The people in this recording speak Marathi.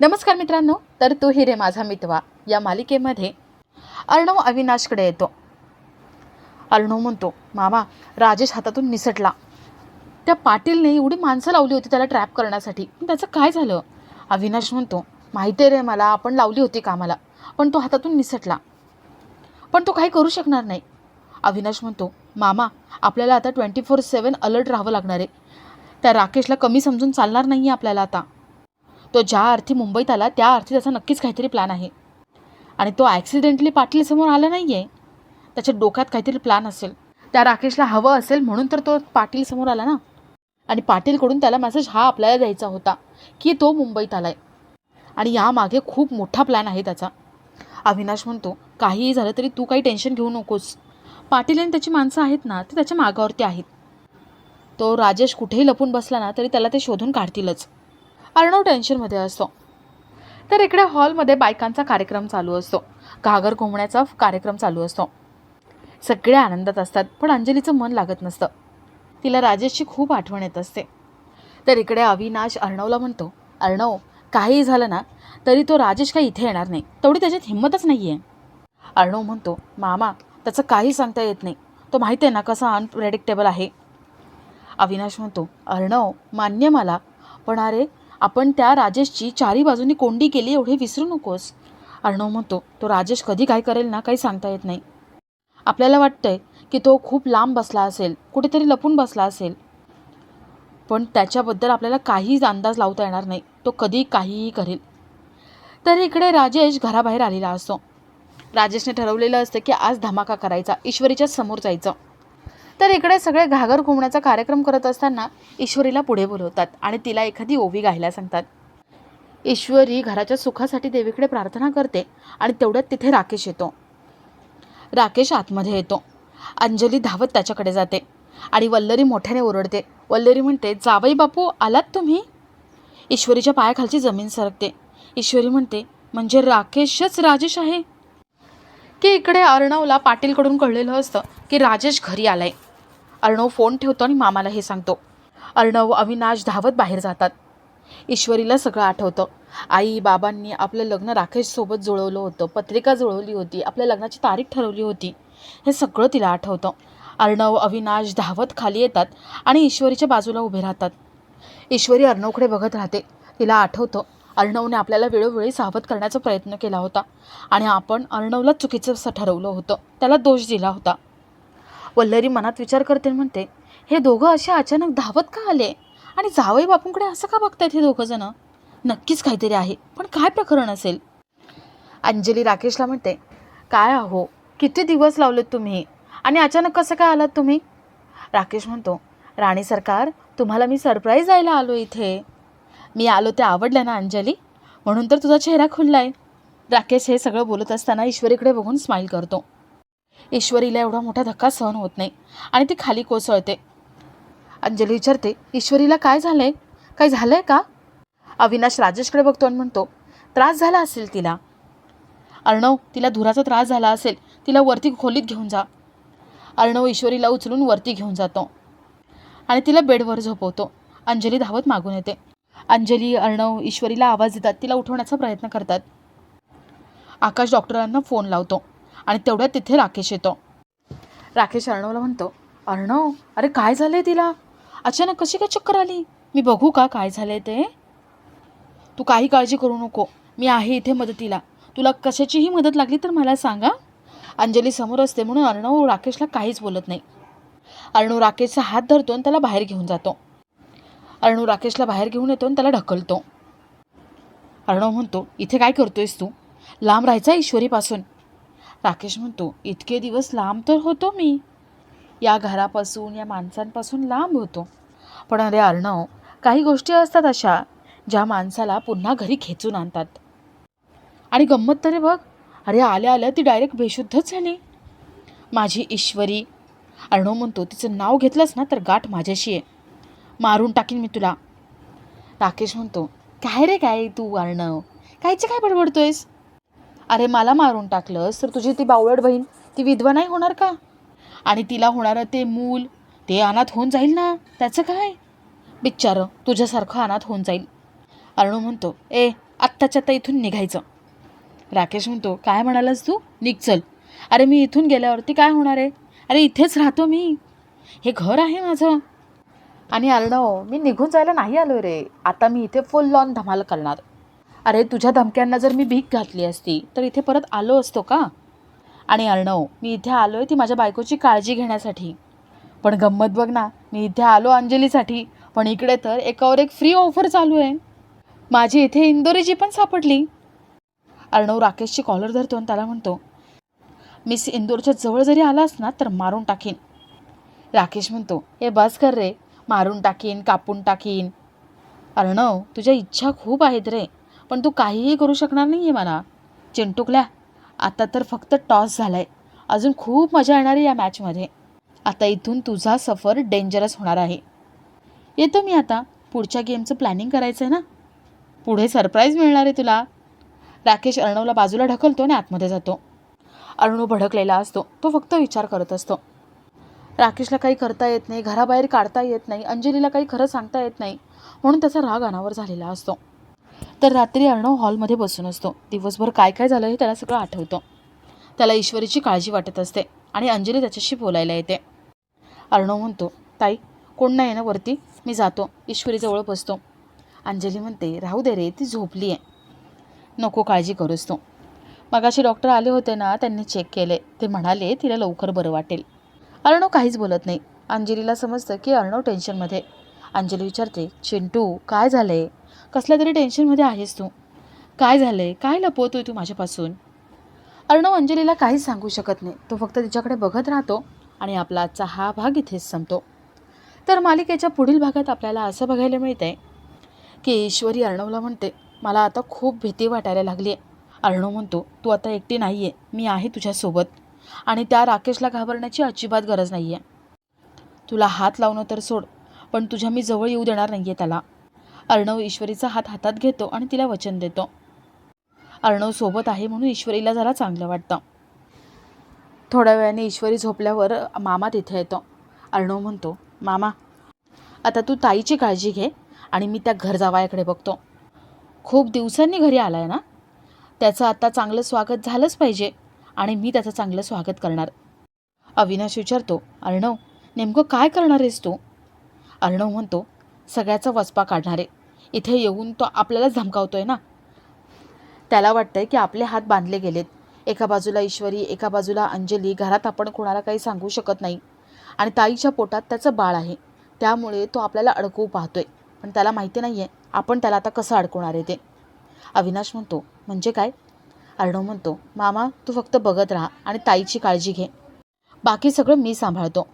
नमस्कार मित्रांनो तर तू हिरे माझा मितवा या मालिकेमध्ये अर्णव अविनाशकडे येतो. अर्णव म्हणतो मामा राजेश हातातून निसटला. त्या पाटीलने एवढी माणसं लावली होती त्याला ट्रॅप करण्यासाठी. पण त्याचं काय झालं? अविनाश म्हणतो माहिती आहे रे मला आपण लावली होती कामाला पण तो हातातून निसटला. पण तो काही करू शकणार नाही. अविनाश म्हणतो मामा आपल्याला आता ट्वेंटी फोर सेवन अलर्ट राहावं लागणार आहे. त्या राकेशला कमी समजून चालणार नाही आहे आपल्याला आता. तो ज्या अर्थी मुंबईत आला त्या अर्थी त्याचा नक्कीच काहीतरी प्लॅन आहे. आणि तो ॲक्सिडेंटली पाटीलसमोर आला नाही आहे त्याच्या डोक्यात काहीतरी प्लॅन असेल. त्या राकेशला हवं असेल म्हणून तर तो पाटील समोर आला ना. आणि पाटीलकडून त्याला मेसेज हा आपल्याला द्यायचा होता की तो मुंबईत आला आहे आणि यामागे खूप मोठा प्लॅन आहे त्याचा. अविनाश म्हणतो काहीही झालं तरी तू काही टेन्शन घेऊ नकोस. पाटील आणि त्याची माणसं आहेत ना ते त्याच्या मागावरती आहेत. तो राजेश कुठेही लपून बसला ना तरी त्याला ते शोधून काढतीलच. अर्णव टेन्शनमध्ये असतो. तर इकडे हॉलमध्ये बायकांचा कार्यक्रम चालू असतो. घागर घुमण्याचा कार्यक्रम चालू असतो. सगळे आनंदात असतात पण अंजलीचं मन लागत नसतं. तिला राजेशची खूप आठवण येत असते. तर इकडे अविनाश अर्णवला म्हणतो अर्णव काही झालं ना तरी तो राजेश काही इथे येणार नाही. तेवढी त्याच्यात हिंमतच नाही आहे अर्णव म्हणतो मामा त्याचं काही सांगता येत नाही. तो माहिती आहे ना कसा अनप्रेडिक्टेबल आहे? अविनाश म्हणतो अर्णव मान्य मला पण अरे आपण त्या राजेशची चारी बाजूनी कोंडी केली एवढे विसरू नकोस. अर्णव म्हणतो तो राजेश कधी काय करेल ना काही सांगता येत नाही. आपल्याला वाटतंय की तो खूप लांब बसला असेल कुठेतरी लपून बसला असेल. पण त्याच्याबद्दल आपल्याला काहीच अंदाज लावता येणार नाही. तो कधी काहीही करेल. तर इकडे राजेश घराबाहेर आलेला असतो. राजेशने ठरवलेलं असतं की आज धमाका करायचा ईश्वरीच्या समोर जायचं. तर इकडे सगळे घागर घुमण्याचा कार्यक्रम करत असताना ईश्वरीला पुढे बोलवतात आणि तिला एखादी ओवी गायला सांगतात. ईश्वरी घराच्या सुखासाठी देवीकडे प्रार्थना करते आणि तेवढ्यात तिथे राकेश येतो. राकेश आतमध्ये येतो. अंजली धावत त्याच्याकडे जाते आणि वल्लरी मोठ्याने ओरडते. वल्लरी म्हणते जावई बापू आलात तुम्ही? ईश्वरीच्या पायाखालची जमीन सरकते. ईश्वरी म्हणते म्हणजे राकेशच राजेश आहे? की इकडे अर्णवला पाटीलकडून कळलेलं असतं की राजेश घरी आलाय. अर्णव फोन ठेवतो आणि मामाला हे सांगतो. अर्णव अविनाश धावत बाहेर जातात. ईश्वरीला सगळं आठवतं. आई बाबांनी आपलं लग्न राकेशसोबत जुळवलं होतं. पत्रिका जुळवली होती. आपल्या लग्नाची तारीख ठरवली होती. हे सगळं तिला आठवतं. अर्णव अविनाश धावत खाली येतात आणि ईश्वरीच्या बाजूला उभे राहतात. ईश्वरी अर्णवकडे बघत राहते. तिला आठवतं अर्णवने आपल्याला वेळोवेळी सावध करण्याचा प्रयत्न केला होता. आणि आपण अर्णवला चुकीचं असं ठरवलं होतं. त्याला दोष दिला होता. वल्लरी मनात विचार करते म्हणते हे दोघं असे अचानक धावत का आले? आणि जावई बापूंकडे असं का बघतायत हे दोघं जण? नक्कीच काहीतरी आहे पण काय प्रकरण असेल? अंजली राकेशला म्हणते काय अहो किती दिवस लावलेत तुम्ही? आणि अचानक कसं काय आलात तुम्ही? राकेश म्हणतो राणी सरकार तुम्हाला मी सरप्राईज द्यायला आलो इथे. मी आलो ते आवडलं ना अंजली? म्हणून तर तुझा चेहरा खुलला आहे राकेश हे सगळं बोलत असताना ईश्वरीकडे बघून स्माईल करतो. ईश्वरीला एवढा मोठा धक्का सहन होत नाही आणि ती खाली कोसळते. अंजली विचारते ईश्वरीला काय झालंय? काही झालंय का? अविनाश राजेशकडे बघतो आणि म्हणतो त्रास झाला असेल तिला. अर्णव तिला धुराचा त्रास झाला असेल तिला वरती खोलीत घेऊन जा. अर्णव ईश्वरीला उचलून वरती घेऊन जातो आणि तिला बेडवर झोपवतो. अंजली धावत मागून येते. अंजली अर्णव ईश्वरीला आवाज देतात. तिला उठवण्याचा प्रयत्न करतात. आकाश डॉक्टरांना फोन लावतो आणि तेवढ्यात तिथे राकेश येतो. राकेश अर्णवला म्हणतो अर्णव अरे काय झालं आहे तिला? अचानक कशी काय चक्कर आली? मी बघू का काय झालं आहे ते? तू काही काळजी करू नको. मी आहे इथे मदतीला. तुला कशाचीही मदत लागली तर मला सांगा. अंजली समोर असते म्हणून अर्णव राकेशला काहीच बोलत नाही. अर्णव राकेशचा हात धरतो आणि त्याला बाहेर घेऊन जातो. अर्णव राकेशला बाहेर घेऊन येतो आणि त्याला ढकलतो. अर्णव म्हणतो इथे काय करतोयस तू? लांब राहायचा ईश्वरीपासून. राकेश म्हणतो इतके दिवस लांब तर होतो मी. या घरापासून या माणसांपासून लांब होतो. पण अरे अर्णव काही गोष्टी असतात अशा ज्या माणसाला पुन्हा घरी खेचून आणतात. आणि गंमत तरी बघ अरे आल्या आल्या ती डायरेक्ट बेशुद्धच झाली. माझी ईश्वरी अर्णव म्हणतो तिचं नाव घेतलंस ना तर गाठ माझ्याशी आहे मारून टाकीन मी तुला. राकेश म्हणतो काय रे काय तू अर्णव कायचे काय बडबडतोयस? अरे मला मारून टाकलंस तर तुझी ती बावळट बहीण ती विधवा नाही होणार का? आणि तिला होणारं ते मूल ते अनाथ होऊन जाईल ना? त्याचं काय? बिच्चारं तुझ्यासारखं अनाथ होऊन जाईल. अर्णू म्हणतो ए आत्ताच्या आत्ता इथून निघायचं. राकेश म्हणतो काय म्हणालास तू? निघ चल. अरे मी इथून गेल्यावरती काय होणार आहे? अरे इथेच राहतो मी. हे घर आहे माझं. आणि अर्णव मी निघून जायला नाही आलो रे. आता मी इथे फुल लॉन धमाल करणार. अरे तुझ्या धमक्यांना जर मी भीक घातली असती तर इथे परत आलो असतो का? आणि अर्णव मी इथे आलो आहे ती माझ्या बायकोची काळजी घेण्यासाठी. पण गंमत बघ ना मी इथे आलो अंजलीसाठी पण इकडे तर एकावर एक फ्री ऑफर चालू आहे. माझी इथे इंदोरीची पण सापडली. अर्णव राकेशची कॉलर धरतो आणि त्याला म्हणतो मिस इंदोरच्या जवळ जरी आलास ना तर मारून टाकीन. राकेश म्हणतो हे बस कर रे. मारून टाकीन कापून टाकीन. अर्णव तुझ्या इच्छा खूप आहेत रे. पण तू काहीही करू शकणार नाही आहे मला. चिंटुकल्या आता तर फक्त टॉस झाला आहे अजून खूप मजा येणार आहे या मॅचमध्ये. आता इथून तुझा सफर डेंजरस होणार आहे. येतो मी आता. पुढच्या गेमचं प्लॅनिंग करायचं आहे ना? पुढे सरप्राईज मिळणार आहे तुला. राकेश अर्णवला बाजूला ढकलतो आणि आतमध्ये जातो. अर्णव भडकलेला असतो. तो फक्त विचार करत असतो. राकेशला काही करता येत नाही घराबाहेर काढता येत नाही अंजलीला काही खरं सांगता येत नाही म्हणून त्याचा राग अनावर झालेला असतो. तर रात्री अर्णव हॉलमध्ये बसून असतो. दिवसभर काय काय झालं हे त्याला सगळं आठवतं. त्याला ईश्वरीची काळजी वाटत असते आणि अंजली त्याच्याशी बोलायला येते. अर्णव म्हणतो ताई कोण नाही ना वरती? मी जातो. ईश्वरीजवळ बसतो. अंजली म्हणते राहू दे रे ती झोपली आहे. नको काळजी करूस तू. मगाशी डॉक्टर आले होते ना त्यांनी चेक केले. ते म्हणाले तिला लवकर बरं वाटेल. अर्णव काहीच बोलत नाही. अंजलीला समजतं की अर्णव टेन्शनमध्ये अंजली विचारते चिंटू काय झालं आहे कसल्या तरी टेन्शनमध्ये आहेस तू. काय झालं आहे काय लपवतोय तू माझ्यापासून? अर्णव अंजलीला काहीच सांगू शकत नाही. तो फक्त तिच्याकडे बघत राहतो आणि आपला आजचा हा भाग इथेच संपतो. तर मालिकेच्या पुढील भागात आपल्याला असं बघायला मिळतंय की ईश्वरी अर्णवला म्हणते मला आता खूप भीती वाटायला लागली आहे अर्णव म्हणतो तू आता एकटी नाही आहे मी आहे तुझ्यासोबत. आणि त्या राकेशला घाबरण्याची अजिबात गरज नाही आहे तुला हात लावणं तर सोड पण तुझ्या मी जवळ येऊ देणार नाही आहे त्याला. अर्णव ईश्वरीचा हात हातात घेतो आणि तिला वचन देतो. अर्णव सोबत आहे म्हणून ईश्वरीला जरा चांगलं वाटतं. थोड्या वेळाने ईश्वरी झोपल्यावर मामा तिथे येतो. अर्णव म्हणतो मामा आता तू ताईची काळजी घे आणि मी त्या घर जावायाकडे बघतो. खूप दिवसांनी घरी आला आहे ना? त्याचं आता चांगलं स्वागत झालंच पाहिजे. आणि मी त्याचं चांगलं स्वागत करणार. अविनाश विचारतो अर्णव नेमकं काय करणार आहेस तू? अर्णव म्हणतो सगळ्याचा वचपा काढणार. आहे इथे येऊन तो आपल्यालाच धमकावतोय ना. त्याला वाटतंय की आपले हात बांधले गेलेत. एका बाजूला ईश्वरी एका बाजूला अंजली. घरात आपण कोणाला काही सांगू शकत नाही. आणि ताईच्या पोटात त्याचं बाळ आहे. त्यामुळे तो आपल्याला अडकवू पाहतोय. पण त्याला माहिती नाही आहे आपण त्याला आता कसं अडकवणार आहे ते. अविनाश म्हणतो म्हणजे काय? अर्णव म्हणतो मामा तू फक्त बघत राहा आणि ताईची काळजी घे. बाकी सगळं मी सांभाळतो.